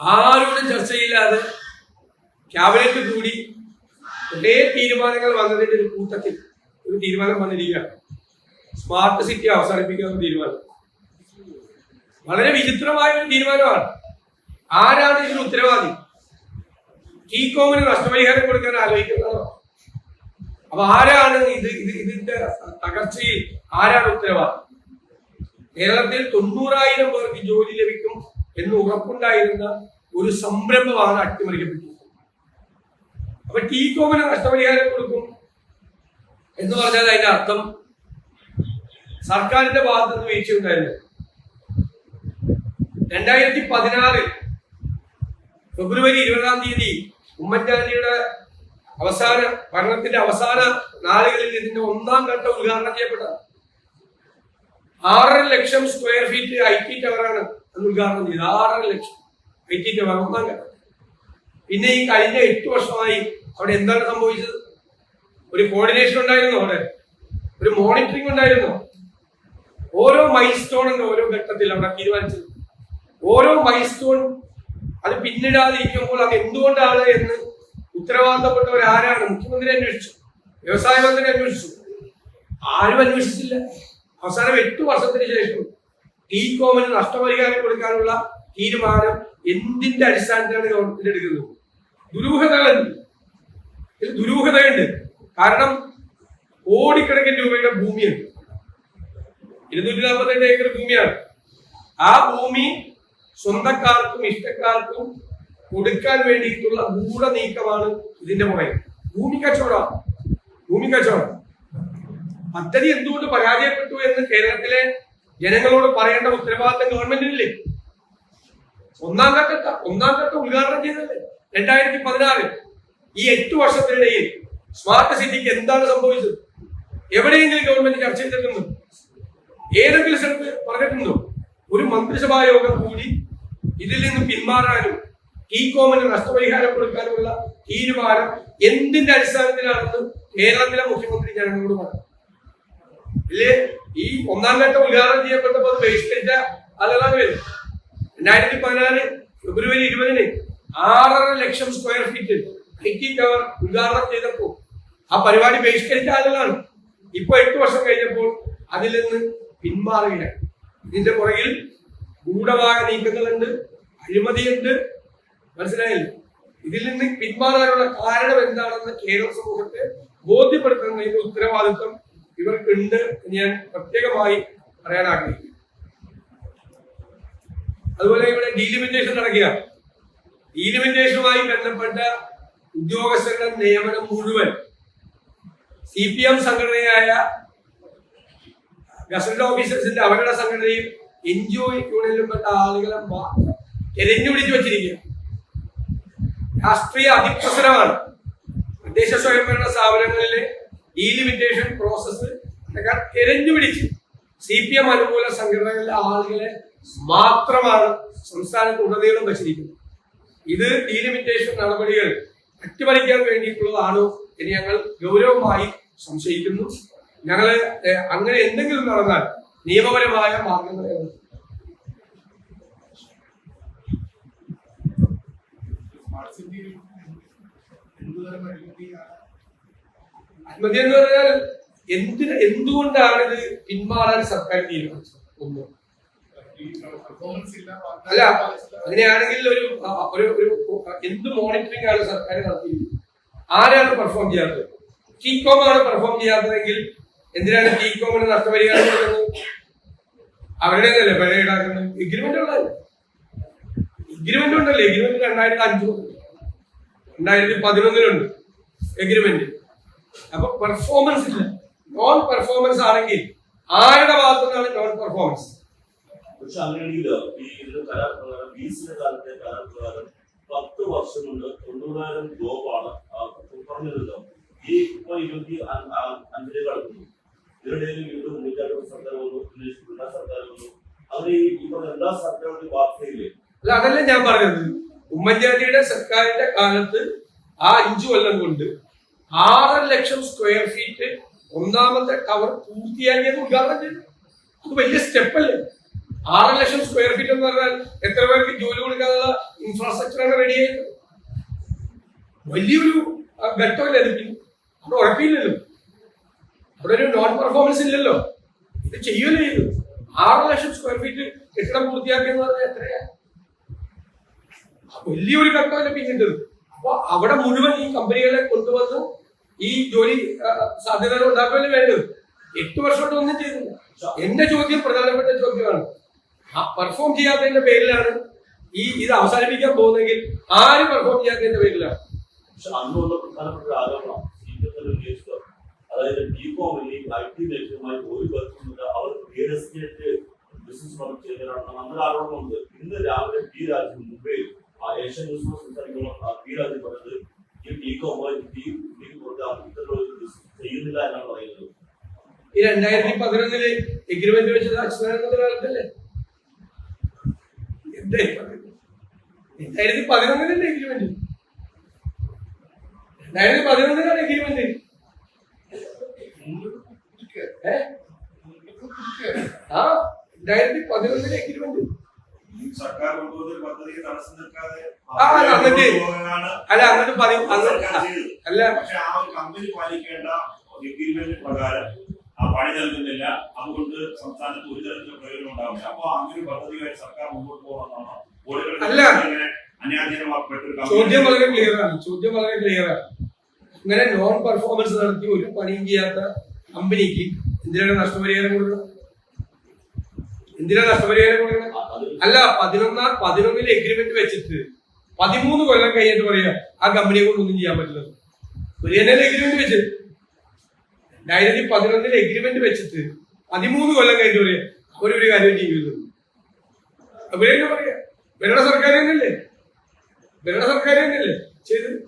ആരോടും ചർച്ചയില്ലാതെ ക്യാബിനറ്റ് കൂടി കുറേ തീരുമാനങ്ങൾ വന്നതിന്റെ ഒരു കൂട്ടത്തിൽ ഒരു തീരുമാനം വന്നിരിക്കുകയാണ്. സ്മാർട്ട് സിറ്റി അവസാനിപ്പിക്കാനുള്ള തീരുമാനം. വളരെ വിചിത്രമായ ഒരു തീരുമാനമാണ്. ആരാണ് ഇതിന് ഉത്തരവാദി? ടി കോമിന് നഷ്ടപരിഹാരം കൊടുക്കാൻ ആലോചിക്കുന്നതോ? അപ്പൊ ആരാണ് ഇത് ഇത് ഇതിന്റെ തകർച്ചയിൽ ആരാണ് ഉത്തരവാദി? കേരളത്തിൽ തൊണ്ണൂറായിരം പേർക്ക് ജോലി ലഭിക്കും എന്ന് ഉറപ്പുണ്ടായിരുന്ന ഒരു സംരംഭമാണ് അട്ടിമറിക്കപ്പെട്ടത്. അപ്പൊ ടീ കോമിന് നഷ്ടപരിഹാരം കൊടുക്കും എന്ന് പറഞ്ഞാൽ അതിന്റെ അർത്ഥം സർക്കാരിന്റെ ഭാഗത്ത് നിന്ന് വീഴ്ചയുണ്ടായിരുന്നു. രണ്ടായിരത്തി പതിനാറിൽ ഫെബ്രുവരി ഇരുപതാം തീയതി ഉമ്മൻചാണ്ടിയുടെ അവസാന ഭരണത്തിന്റെ അവസാന നാളുകളിൽ ഇതിന്റെ ഒന്നാം ഘട്ടം ഉദ്ഘാടനം ചെയ്യപ്പെട്ടത്. ആറര ലക്ഷം സ്ക്വയർ ഫീറ്റ് ഐ ടി ടവറാണ് അന്ന് ഉദ്ഘാടനം ചെയ്തത് ആറര ലക്ഷം. ടവർ ഒന്നാം പിന്നെ ഈ കഴിഞ്ഞ എട്ട് വർഷമായി അവിടെ എന്താണ് സംഭവിച്ചത്? ഒരു കോർഡിനേഷൻ ഉണ്ടായിരുന്നോ അവിടെ. ഒരു മോണിറ്ററിംഗ് ഉണ്ടായിരുന്നോ. ഓരോ മൈൽ സ്റ്റോണിന്റെ ഓരോ ഘട്ടത്തിൽ അവിടെ തീരുമാനിച്ചത്. ഓരോ മൈൽ സ്റ്റോൺ അത് പിന്നിടാതിരിക്കുമ്പോൾ അത് എന്തുകൊണ്ടാണ് എന്ന് ഉത്തരവാദിത്തപ്പെട്ടവർ ആരാണ്? മുഖ്യമന്ത്രി അന്വേഷിച്ചു. വ്യവസായ മന്ത്രി അന്വേഷിച്ചു. ആരും അന്വേഷിച്ചില്ല. അവസാനം എട്ട് വർഷത്തിന് ശേഷം ടി കോമന് നഷ്ടപരിഹാരം കൊടുക്കാനുള്ള തീരുമാനം എന്തിന്റെ അടിസ്ഥാനത്തിലാണ് ഗവൺമെന്റ് എടുക്കുന്നത്? ഇതിൽ ദുരൂഹതയുണ്ട്. കാരണം കോടിക്കണക്കിന് രൂപയുടെ ഭൂമിയുണ്ട് ഇരുന്നൂറ്റി നാൽപ്പത്തെട്ട് ഏക്കർ ഭൂമിയാണ്. ആ ഭൂമി സ്വന്തക്കാർക്കും ഇഷ്ടക്കാർക്കും കൊടുക്കാൻ വേണ്ടിയിട്ടുള്ള ഗൂഢ നീക്കമാണ് ഇതിന്റെ പുറകെ ഭൂമി കച്ചവടം ഭൂമി കച്ചവടം പദ്ധതി എന്തുകൊണ്ട് പരാജയപ്പെട്ടു എന്ന് കേരളത്തിലെ ജനങ്ങളോട് പറയേണ്ട ഉത്തരവാദിത്തം ഗവൺമെന്റിനില്ലേ? ഒന്നാം ഘട്ട ഒന്നാം ഘട്ട ഉദ്ഘാടനം ചെയ്തല്ലേ രണ്ടായിരത്തി പതിനാറിൽ ഈ എട്ട് വർഷത്തിനിടയിൽ സ്മാർട്ട് സിറ്റിക്ക് എന്താണ് സംഭവിച്ചത്? എവിടെയെങ്കിലും ഗവൺമെന്റ് ചർച്ച ചെയ്തിട്ടുണ്ടോ? ഏതെങ്കിലും സ്ഥലത്ത് പറഞ്ഞിട്ടുണ്ടോ? ഒരു മന്ത്രിസഭാ യോഗം കൂടി ഇതിൽ നിന്ന് പിന്മാറാനും ഈ കോമന് നഷ്ടപരിഹാരം കൊടുക്കാനുമുള്ള തീരുമാനം എന്തിന്റെ അടിസ്ഥാനത്തിലാണെന്ന് കേരളത്തിലെ മുഖ്യമന്ത്രി ജനങ്ങളോട് പറഞ്ഞു ഇല്ലേ ഈ ഒന്നാം ഘട്ടം ഉദ്ഘാടനം ചെയ്യപ്പെട്ടപ്പോൾ ബഹിഷ്കരിച്ച ആളുകളാണ് വരും രണ്ടായിരത്തി പതിനാല് ഫെബ്രുവരി ഇരുപതിന് ആറര ലക്ഷം square feet I T tower ഉദ്ഘാടനം ചെയ്തപ്പോൾ ആ പരിപാടി ബഹിഷ്കരിച്ച ആളുകളാണ്. ഇപ്പൊ എട്ട് വർഷം കഴിഞ്ഞപ്പോൾ അതിൽ നിന്ന് പിന്മാറുകയാണ് ഇതിന്റെ പുറകിൽ ഗൂഢമായ നീക്കങ്ങളുണ്ട് അഴിമതിയുണ്ട്. മനസ്സിലായില്ലേ? ഇതിൽ നിന്ന് പിന്മാറാനുള്ള കാരണം എന്താണെന്ന് കേരള സമൂഹത്തെ ബോധ്യപ്പെടുത്തുന്നതിന്റെ ഉത്തരവാദിത്വം ഇവർക്കുണ്ട് ഞാൻ പ്രത്യേകമായി പറയാൻ ആഗ്രഹിക്കുന്നു. അതുപോലെ ഇവിടെ ഡീലിമിറ്റേഷൻ നടക്കുക. ഡീലിമിറ്റേഷനുമായി ബന്ധപ്പെട്ട ഉദ്യോഗസ്ഥരുടെ നിയമനം മുഴുവൻ സി പി എം സംഘടനയായ ഗസറ്റ് ഓഫീസേഴ്സിന്റെ അവരുടെ സംഘടനയും എൻ ജി ഒ യൂണിയനിൽപ്പെട്ട ആളുകളെ മാത്രം തെരഞ്ഞു പിടിച്ചു വെച്ചിരിക്കുക. രാഷ്ട്രീയ അതിപ്രസരമാണ് തദ്ദേശ സ്വയംഭരണ സ്ഥാപനങ്ങളിലെ ഡീലിമിറ്റേഷൻ പ്രോസസ്സ് തിരഞ്ഞു പിടിച്ച് സി പി എം അനുകൂല സംഘടനകളിലെ ആളുകളെ മാത്രമാണ് സംസ്ഥാനത്ത് ഉടനീളം വച്ചിരിക്കുന്നത്. ഇത് ഡീലിമിറ്റേഷൻ നടപടികൾ അട്ടിമറിക്കാൻ വേണ്ടിയിട്ടുള്ളതാണോ എന്ന് ഞങ്ങൾ ഗൗരവമായി സംശയിക്കുന്നു. ഞങ്ങൾ അങ്ങനെ എന്തെങ്കിലും നടന്നാൽ നിയമപരമായ മാർഗങ്ങളെ എന്തുതരം അഴിമതിയാണ് അഴിമതി എന്ന് പറഞ്ഞാൽ എന്തിന് എന്തുകൊണ്ടാണ് ഇത് പിന്മാറാൻ സർക്കാർ തീരുമാനിച്ചത്? ഒന്ന്. അല്ല അങ്ങനെയാണെങ്കിൽ ഒരു ഒരു ഒരു എന്ത് മോണിറ്ററിംഗ് ആണ് സർക്കാർ നടത്തിയത് ആരാണ് പെർഫോം ചെയ്യാത്തത്? ടീകോം ആണ് പെർഫോം ചെയ്യാത്തതെങ്കിൽ എന്തിനാണ് ടീകോമിന് നഷ്ടപരിഹാരം കൊടുക്കുന്നത്? അവരുടെ അല്ലേ വില ഈടാക്കുന്നത് എഗ്രിമെന്റ് ഉള്ളത് എഗ്രിമെന്റ് ഉണ്ടല്ലോ. എഗ്രിമെന്റ് രണ്ടായിരത്തി അഞ്ചു രണ്ടായിരത്തി പതിനൊന്നിലുണ്ട്. എഗ്രിമെന്റ് അപ്പൊ പെർഫോമൻസ് ഇല്ല. നോൺ പെർഫോമൻസ് ആണെങ്കിൽ ആരുടെ ഭാഗത്തു നിന്നാണ് നോൺ പെർഫോമൻസ് പക്ഷെ അങ്ങനെയാണെങ്കിലോ ഈ ഇതിന്റെ കരാർ പ്രകാരം ലീസിന്റെ കാലത്തെ കരാർ പ്രകാരം പത്ത് വർഷം കൊണ്ട് തൊണ്ണൂറായിരം ജോബാണ് പറഞ്ഞിരുന്നല്ലോ ഈ ഇപ്പൊ ഇരുപത്തി അഞ്ചിലേക്ക് കടക്കുന്നു. ഇതിനിടയിൽ വീണ്ടും ഉമ്മൻചാണ്ടി സർക്കാർ വന്നു പിള്ള സർക്കാർ വന്നു ഈ ഈ പറഞ്ഞ എല്ലാ സർക്കാരുടെയും വാർത്തയില്ലേ? അല്ല അതല്ല ഞാൻ പറഞ്ഞത്. ഉമ്മൻചാണ്ടിയുടെ സർക്കാരിന്റെ കാലത്ത് ആ അഞ്ചു കൊല്ലം കൊണ്ട് ആറര ലക്ഷം സ്ക്വയർ ഫീറ്റ് ഒന്നാമത്തെ ടവർ പൂർത്തിയാക്കിയത് ഉദ്ഘാടനം ചെയ്തു. അത് വലിയ സ്റ്റെപ്പ് അല്ലേ? ആറ് ലക്ഷം സ്ക്വയർ ഫീറ്റ് എന്ന് പറഞ്ഞാൽ എത്ര പേർക്ക് ജോലി കൊടുക്കാനുള്ള ഇൻഫ്രാസ്ട്രക്ചറാണ് റെഡിയായത് വലിയൊരു ആ, ഘട്ടമല്ലേ പിന്നെ അവിടെ ഉറപ്പില്ലല്ലോ. അവിടെ ഒരു നോൺ പെർഫോമൻസ് ഇല്ലല്ലോ. ഇത് ചെയ്യുമല്ലോ ചെയ്തു ആറ് ലക്ഷം സ്ക്വയർ ഫീറ്റ് കെട്ടിടം പൂർത്തിയാക്കിയെന്ന് പറഞ്ഞാൽ എത്രയാ? വലിയൊരു ഘട്ടമല്ലേ പിന്നിട്ടത്. അപ്പൊ അവിടെ മുഴുവൻ ഈ കമ്പനികളെ കൊണ്ടുവന്ന് ഈ ജോലി സാധ്യത ഉണ്ടാക്കുകയല്ലേ വേണ്ടത് എട്ട് വർഷം കൊണ്ട് ഒന്നും ചെയ്തില്ല. എന്റെ ചോദ്യം പ്രധാനപ്പെട്ട ചോദ്യമാണ്. ആ പെർഫോം ചെയ്യാത്തതിന്റെ പേരിലാണ് ഈ ഇത് അവസാനിപ്പിക്കാൻ പോകുന്നെങ്കിൽ ആര് പെർഫോം ചെയ്യാത്തതിന്റെ പേരിലാണ്? അതായത് ഇന്ന് രാവിലെ പി രാജു മുംബൈയിൽ ഏഷ്യൻ ന്യൂസ് സംസാരിക്കുമ്പോൾ പറഞ്ഞത് ഈ ഇത്തരത്തിലുള്ള ഒരു business ചെയ്യുന്നില്ല എന്നാണ് പറയുന്നത്. ഈ രണ്ടായിരത്തി പതിനൊന്നിൽ എഗ്രിമെന്റ് വെച്ചത് അച്യുതാനന്ദന്റെ കാലത്തല്ലേ? രണ്ടായിരത്തി എഗ്രിമെന്റ് രണ്ടായിരത്തി പതിനൊന്നിലാണ് എഗ്രിമെന്റ് ആ രണ്ടായിരത്തി പതിനൊന്നിലെ എഗ്രിമെന്റ് സർക്കാർ കൊണ്ടുവന്ന ഒരു പദ്ധതിക്ക് തടസ്സം നിൽക്കാതെ അല്ല അങ്ങനെ പറയും. അല്ല. പക്ഷെ ആ ഒരു കമ്പനി പാലിക്കേണ്ട എഗ്രിമെന്റ് പ്രകാരം ആ പണി നൽകുന്നില്ല. അതുകൊണ്ട് സംസ്ഥാനത്ത് ഒരു തരത്തിലും പ്രയോജനം ഉണ്ടാവില്ല. അപ്പൊ അങ്ങനെ പദ്ധതിയായി സർക്കാർ മുമ്പോട്ട് പോകണമെന്നാണോ അല്ല. ചോദ്യം വളരെ ക്ലിയർ ആണ്. ചോദ്യം വളരെ ക്ലിയർ ആണ്. ഇങ്ങനെ നോൺ പെർഫോമൻസ് നടത്തി ഒരു പണിയും ചെയ്യാത്ത കമ്പനിക്ക് എന്തിനാണ് നഷ്ടപരിഹാരം കൊടുക്കുന്നത്? എന്തിനാണ് നഷ്ടപരിഹാരം അത് അല്ല പതിനൊന്നാം പതിനൊന്നിൽ എഗ്രിമെന്റ് വെച്ചിട്ട് പതിമൂന്ന് കൊല്ലം കഴിഞ്ഞിട്ട് പറയാ ആ കമ്പനിയെ കൊണ്ട് ഒന്നും ചെയ്യാൻ പറ്റില്ല. തന്നെ എഗ്രിമെന്റ് വെച്ചത് രണ്ടായിരത്തി പതിനൊന്നിൽ എഗ്രിമെന്റ് വെച്ചിട്ട് പതിമൂന്ന് കൊല്ലം കഴിഞ്ഞിട്ട് പറയാ അവരൊരു കാര്യം ചെയ്യുന്നു. അവരെ പറയാ? ഭരണ സർക്കാർ തന്നെയല്ലേ? ഭരണ സർക്കാർ തന്നെയല്ലേ ചെയ്തത്?